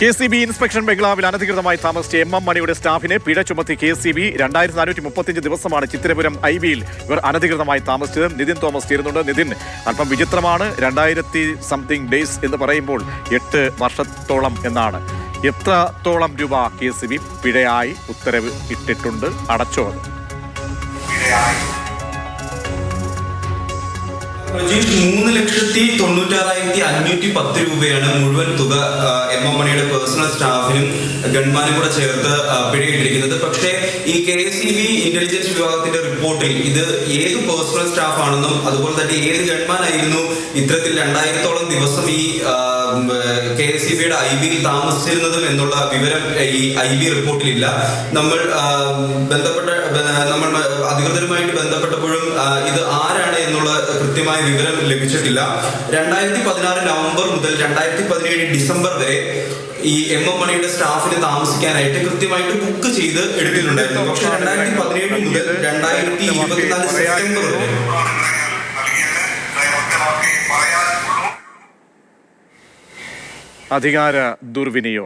K C B inspection ബംഗ്ലാവിൽ അനധികൃതമായി താമസിച്ച എം എം മണിയുടെ സ്റ്റാഫിനെ പിഴ ചുമത്തി കെ സി ബി രണ്ടായിരത്തി നാനൂറ്റി മുപ്പത്തിയഞ്ച് ദിവസമാണ് ചിത്തിരപുരം ഐ ബിയിൽ ഇവർ അനധികൃതമായി താമസിച്ചത്. നിതിൻ തോമസ് ചേരുന്നുണ്ട്. നിതിൻ അല്പം വിചിത്രമാണ്. രണ്ടായിരത്തി സംതിങ് ഡേയ്സ് എന്ന് പറയുമ്പോൾ എട്ട് വർഷത്തോളം എന്നാണ്. എത്രത്തോളം രൂപ കെ സി ബി പിഴയായി ഉത്തരവ് ഇട്ടിട്ടുണ്ട്? അടച്ചോ മൂന്ന് ലക്ഷത്തി അഞ്ഞൂറ്റി പത്ത് രൂപയാണ് മുഴുവൻ തുക എം എം മണിയുടെ പേഴ്സണൽ സ്റ്റാഫിനും ഗൺമാനും കൂടെ ചേർത്ത് പിഴയിട്ടിരിക്കുന്നത്. പക്ഷേ ഈ കെ സി ബി ഇന്റലിജൻസ് വിഭാഗത്തിന്റെ റിപ്പോർട്ടിൽ ഇത് ഏത് പേഴ്സണൽ സ്റ്റാഫാണെന്നും അതുപോലെ തന്നെ ഏത് ഗൺമാനായിരുന്നു ഇത്തരത്തിൽ രണ്ടായിരത്തോളം ദിവസം ഈ കെ എസ് സി ബിയുടെ ഐ ബിയിൽ താമസിച്ചിരുന്നതും എന്നുള്ള വിവരം ഈ ഐ ബി റിപ്പോർട്ടിലില്ല. നമ്മൾ ബന്ധപ്പെട്ട നമ്മൾ അധികൃതരുമായിട്ട് ബന്ധപ്പെട്ടപ്പോഴും ഇത് ആരാണ് എന്നുള്ള കൃത്യമായ വിവരം ലഭിച്ചിട്ടില്ല. രണ്ടായിരത്തി പതിനാറ് നവംബർ മുതൽ രണ്ടായിരത്തി പതിനേഴ് ഡിസംബർ വരെ ഈ എം എം മണിയുടെ സ്റ്റാഫിന് താമസിക്കാനായിട്ട് കൃത്യമായിട്ട് ബുക്ക് ചെയ്ത് എടുത്തിട്ടുണ്ടായിരുന്നു. പക്ഷെ രണ്ടായിരത്തി പതിനേഴ് മുതൽ രണ്ടായിരത്തി ഇരുപത്തിനാല് സെപ്റ്റംബർ വരെ. അധികാര ദുർവിനിയോഗം.